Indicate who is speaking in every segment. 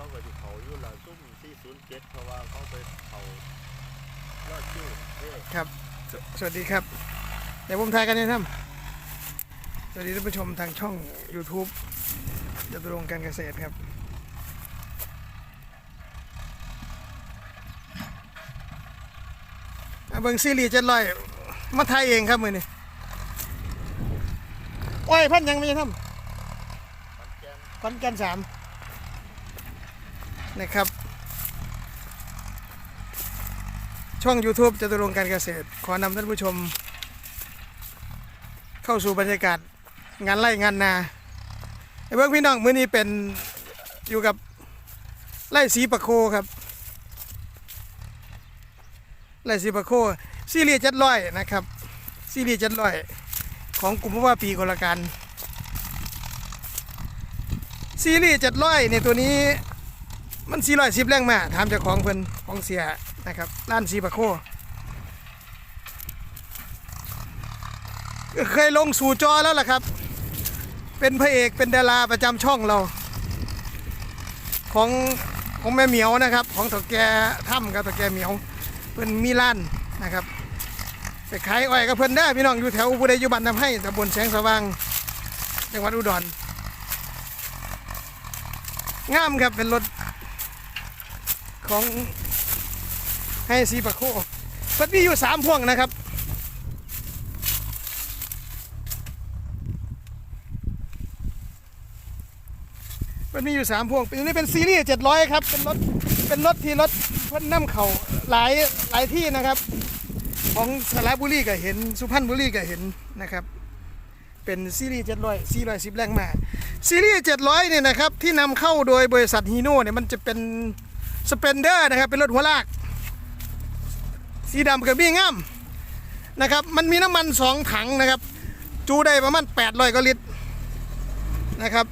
Speaker 1: เขาก็สิเขาอยู่ละซุ่ม407เจ็ดเพราะว่าเขาไปเขายอดชื่อเอ้ย
Speaker 2: ครับสสวัสดีครับเดี๋ยวผมทายกันนะครับสวัสดีท่านผู้ชมทางช่อง YouTube จตุรงค์การเกษตรครับ อะเบิงซีรีส์เจ็ดร้อยมาไทยเองครับมือนี่โอ้ยพันยังไม่ใช่ท
Speaker 1: ขอนแกนำ
Speaker 2: คอนแกนสาม นะครับ ช่อง YouTube จตุรงการเกษตร ขอนำท่านผู้ชม เข้าสู่บรรยากาศงานไร่งานนาไอ้เบิ่งพี่น้องมื้อนี้เป็นอยู่กับไร่สีปะโคครับไร่สีปะโคซีรีส์เจ็ดร้อยนะครับซีรีส์เจ็ดร้อยของกลุ่มว่าปีคนละกันซีรีส์เจ็ดร้อยเนี่ยตัวนี้ มันสี่ร้อยสิบแรงมาถามเจ้าของเพิ่นของเสียนะครับร้านสีปะโคเคยลงสู่จอแล้วล่ะครับ เป็นพระเอกเป็นดาราประจำช่องเรา ของของแม่เหมียวนะครับ ของถกแกถ้ำกับถกแกเหมียวเพิ่นมีร้านนะครับไปขายอ้อยกับเพิ่นได้พี่น้องอยู่แถวบุรียุบันทำให้ตำบลแสงสว่างจังหวัดอุดรงามครับเป็นรถ ของให้ซีปะโคเพิ่นมีอยู่สามพวงนะครับมันมีอยู่สามพวงเป็นนี่เป็นซีรีส์เจ็ดร้อยครับ เป็นรถ เป็นรถที่รถเพิ่นน้ำเขาหลายหลายที่นะครับ ของสระบุรีก็เห็น สุพรรณบุรีก็เห็นนะครับ เป็นซีรีส์เจ็ดร้อยสี่ร้อยสิบแรงมา ซีรีส์เจ็ดร้อยเนี่ยนะครับ ที่นำเข้าโดยบริษัทฮีโน่เนี่ยมันจะเป็น สเปนเดอร์นะครับ เป็นรถหัวลาก สีดำกับบี้ง่ามนะครับ มันมีน้ำมันสองถังนะครับ จูได้ประมาณ800กว่าลิตรนะครับ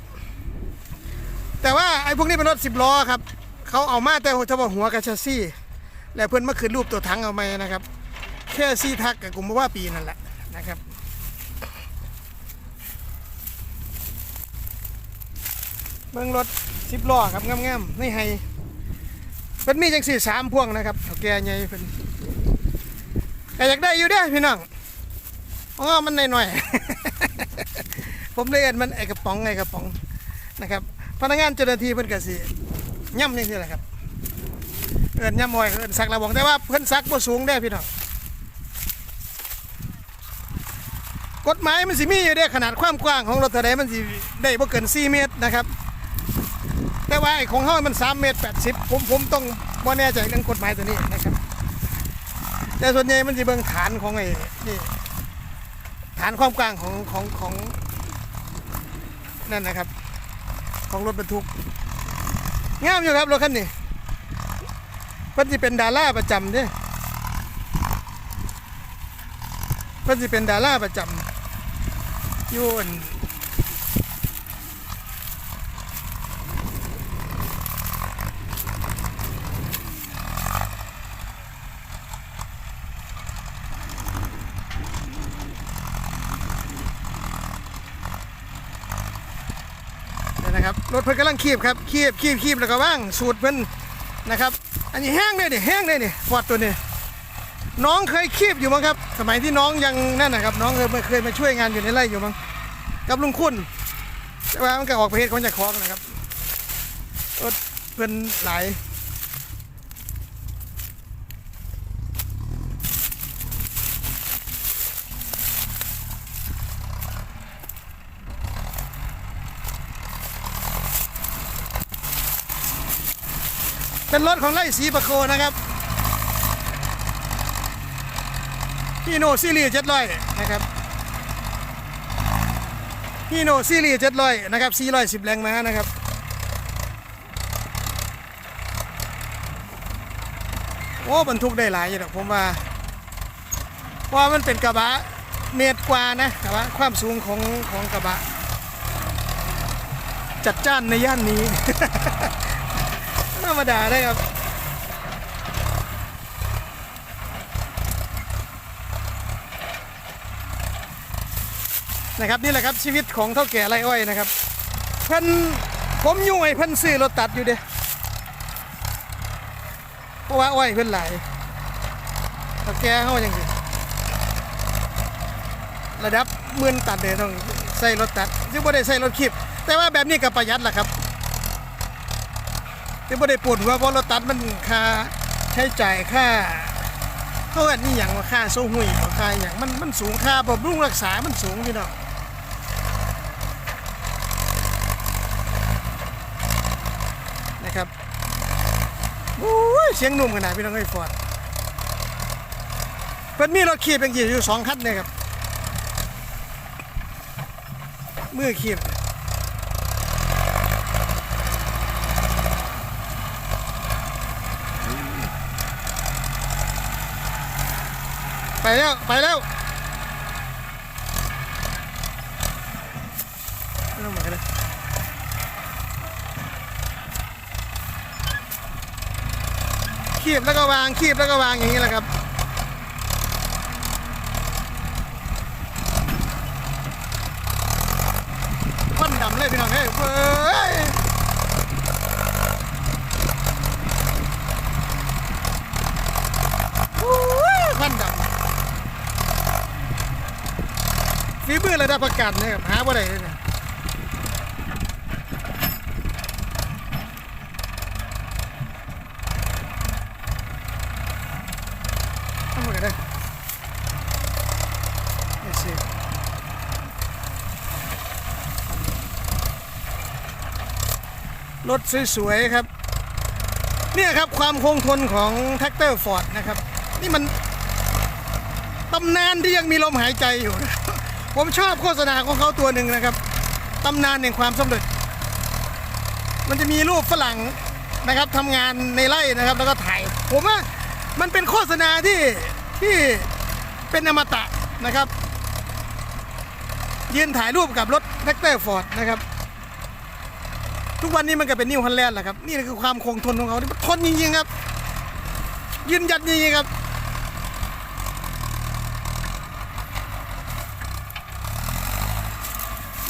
Speaker 2: แต่ว่าไอ้พวกนี้เป็นรถสิบล้อครับเขาเอามาแต่เฉพาะหัวกับชาซี่ แล้วเพื่อนมาขึ้นรูปตัวถังเอาไหมนะครับ แค่ซี่ทักกับกลุ่มว่าปีนั่นแหละนะครับเบิ่งรถสิบล้อครับงามๆในไฮ เป็นมีจังสี่สามพวงนะครับเอาแกใหญ่เป็นแต่อยากได้อยู่เด้อพี่น้องอ๋อมันหน่อยๆ ผมเลยเอ็นมันไอกระป๋องไอกระป๋องนะครับ พนักงานเจ้าหน้าที่เพิ่นก็สิย่ำอย่างนี้แหละครับ เอินย่ำมอยเอินสักระบองแต่ว่าเพิ่นสักบ่สูงได้พี่น้องกฎหมายมันสิมีอยู่ได้ขนาดความกว้างของรถเท่าใดมันสิได้บ่เกิน 4 เมตรนะครับ แต่ว่าไอ้ของเฮามัน 3 เมตร 80 ผมผมต้องบ่แน่ใจเรื่องกฎหมายตัวนี้นะครับ แต่ส่วนใหญ่มันสิเบิ่งฐานของไอ้นี่ฐานความกว้างของของของนั่นนะครับ ของรถบรรทุกงามอยู่ครับรถคันนี้เพิ่นสิเป็นดาราประจำเด้เพิ่นสิเป็นดาราประจำอยู่อั่น ครับรถเพิ่นกำลังคีบครับคีบคีบคีบแล้วก็ว่างสูตรเพิ่นนะครับ อันนี้แห้งเลยนี่แห้งเลยนี่ฟอดตัวนี้น้องเคยคีบอยู่มั้งครับ สมัยที่น้องยังนั่นนะครับ น้องเคยเคยมาช่วยงานอยู่ในไร่อยู่มั้งกับลุงคุณแต่ว่ามันก็ออกไปเหตุของจากของนะครับรถเพิ่นหลาย เป็นรถของไร่สีประโคนะครับฮีโนซีรีส์เจ็ดร้อยนะครับฮีโนซีรีส์เจ็ดร้อยนะครับสี่ร้อยสิบแรงม้านะครับโอ้บรรทุกได้หลายอยู่ดอกผมว่าว่ามันเป็นกระบะเมตรกว่านะกระบะความสูงของของกระบะ จัดจ้านในย่านนี้ ธรรมดาได้ครับนะครับนี่แหละครับชีวิตของเท่าแก่ไรอ้อยนะครับเพิ่นผมยุ่งไอ้เพิ่นซื้อรถตัดอยู่เด้เพราะว่าอ้อยเพิ่นหลายถ้าแก่เฮาจังซี่ระดับหมื่นตันเนี่ยต้องใส่รถตัดซึ่งบ่ได้ใส่รถคีบแต่ว่าแบบนี้ก็ประหยัดล่ะครับ ที่บ่ได้ปวดหัวเพราะรถตัดมันค่าใช้จ่ายค่าเขาอันนี้อย่างว่าค่าโซ่หุยค่าอย่างมันมันสูงค่าบำรุงรักษา มันสูงพี่น้องนะครับโอ้ยเสียงนุ่มขนาดพี่น้องไอ้ฟอร์ดเพิ่นมีรถขีบอย่างกี่อยู่สองคันเนี่ยครับมือขีบ ไปแล้ว ไปแล้วไม่ต้องมากันเลยขีบแล้วก็วางขีบแล้วก็วางอย่างนี้แหละครับ ควันดำเลยพี่น้องเฮ้ยเว้ยโอ้ยควันดำ ฝีมือระดับประกาศเนี่ยครับหาบ่ได้เลยเนี่ยทำหมดกันได้เดี๋ยวสิรถสวยๆครับ เนี่ยครับความคงทนของแท็กเตอร์ฟอร์ดนะครับ นี่มันตำนานที่ยังมีลมหายใจอยู่นะ ผมชอบโฆษณาของเขาตัวหนึ่งนะครับตำนานแห่งความสำเร็จ มันจะมีรูปฝรั่งนะครับทำงานในไร่นะครับ แล้วก็ถ่าย ผมว่ามันเป็นโฆษณาที่ที่เป็นอมตะนะครับ ยืนถ่ายรูปกับรถแท็กเตอร์ฟอร์ดนะครับ ทุกวันนี้มันก็เป็นนิวฮันแลนด์แหละครับ นี่คือความคงทนของเขาที่มันทนจริงๆครับ ยืนยัดจริงๆครับ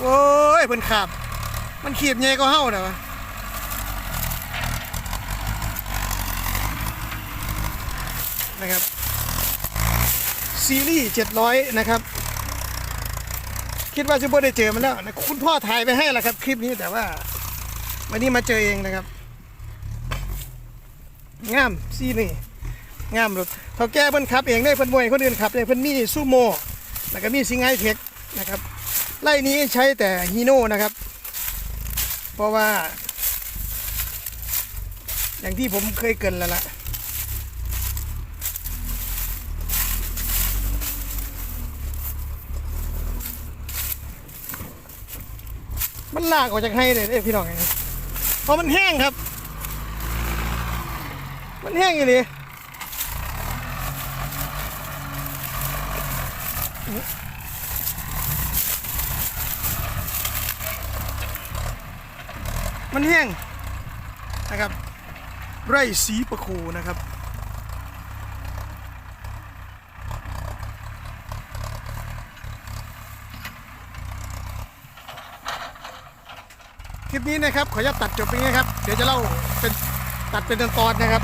Speaker 2: โอ้ยเพิ่นขาบ มันขีบใหญ่ก็เฮ้าน่ะวะนะครับ ซีรีส์700นะครับ คิดว่าจะบ่ได้เจอมันแล้วนะคุณพ่อถ่ายไปให้แล้วครับ คลิปนี้แต่ว่า วันนี้มาเจอเองนะครับงามซีนี่งามรถเขาแก้เพิ่นขับเองได้เพิ่นมวยคนอื่นขับได้เพิ่นมีซูโม่แล้วก็มีซิงไฮเทคนะครับ ไล่นี้ใช้แต่ฮีโน่นะครับ เพราะว่า อย่างที่ผมเคยเกินแล้วล่ะมันลากออกจากให้เลยเอ้พี่น้องไงเพราะมันแห้งครับ มันแห้งอยู่เลย มันแห้งนะครับ ไร่สีประโคนะครับคลิปนี้นะครับขออนุญาตตัดจบไปนี้ครับ เดี๋ยวจะเล่าเป็นตัดเป็นตอนๆนะครับ